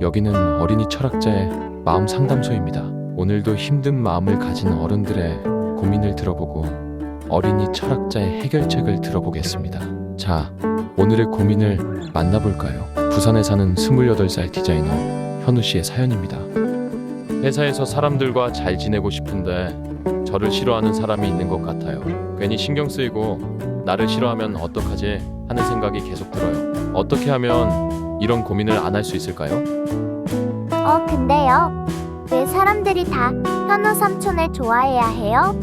여기는 어린이 철학자의 마음 상담소입니다. 오늘도 힘든 마음을 가진 어른들의 고민을 들어보고 어린이 철학자의 해결책을 들어보겠습니다. 자, 오늘의 고민을 만나볼까요? 부산에 사는 28살 디자이너 현우 씨의 사연입니다. 회사에서 사람들과 잘 지내고 싶은데 저를 싫어하는 사람이 있는 것 같아요. 괜히 신경 쓰이고 나를 싫어하면 어떡하지 하는 생각이 계속 들어요. 어떻게 하면 이런 고민을 안 할 수 있을까요? 어, 근데요. 왜 사람들이 다 현우 삼촌을 좋아해야 해요?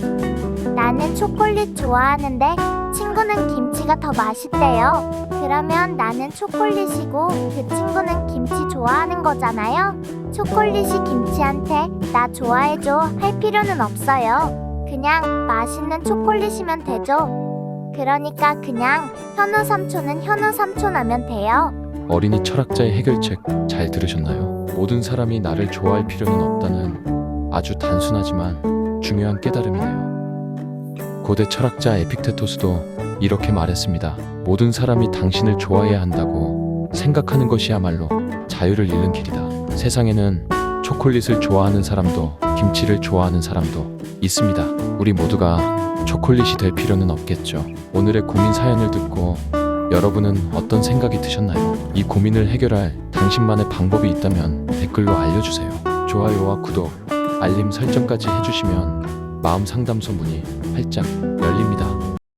나는 초콜릿 좋아하는데 친구는 김치가 더 맛있대요. 그러면 나는 초콜릿이고 그 친구는 김치 좋아하는 거잖아요. 초콜릿이 김치한테 나 좋아해줘 할 필요는 없어요. 그냥 맛있는 초콜릿이면 되죠. 그러니까 그냥 현우 삼촌은 현우 삼촌 하면 돼요. 어린이 철학자의 해결책 잘 들으셨나요? 모든 사람이 나를 좋아할 필요는 없다는 아주 단순하지만 중요한 깨달음이네요. 고대 철학자 에픽테토스도 이렇게 말했습니다. 모든 사람이 당신을 좋아해야 한다고 생각하는 것이야말로 자유를 잃는 길이다. 세상에는 초콜릿을 좋아하는 사람도 김치를 좋아하는 사람도 있습니다. 우리 모두가 초콜릿이 될 필요는 없겠죠. 오늘의 고민 사연을 듣고 여러분은 어떤 생각이 드셨나요? 이 고민을 해결할 당신만의 방법이 있다면 댓글로 알려주세요. 좋아요와 구독, 알림 설정까지 해주시면 마음 상담소 문이 활짝 열립니다.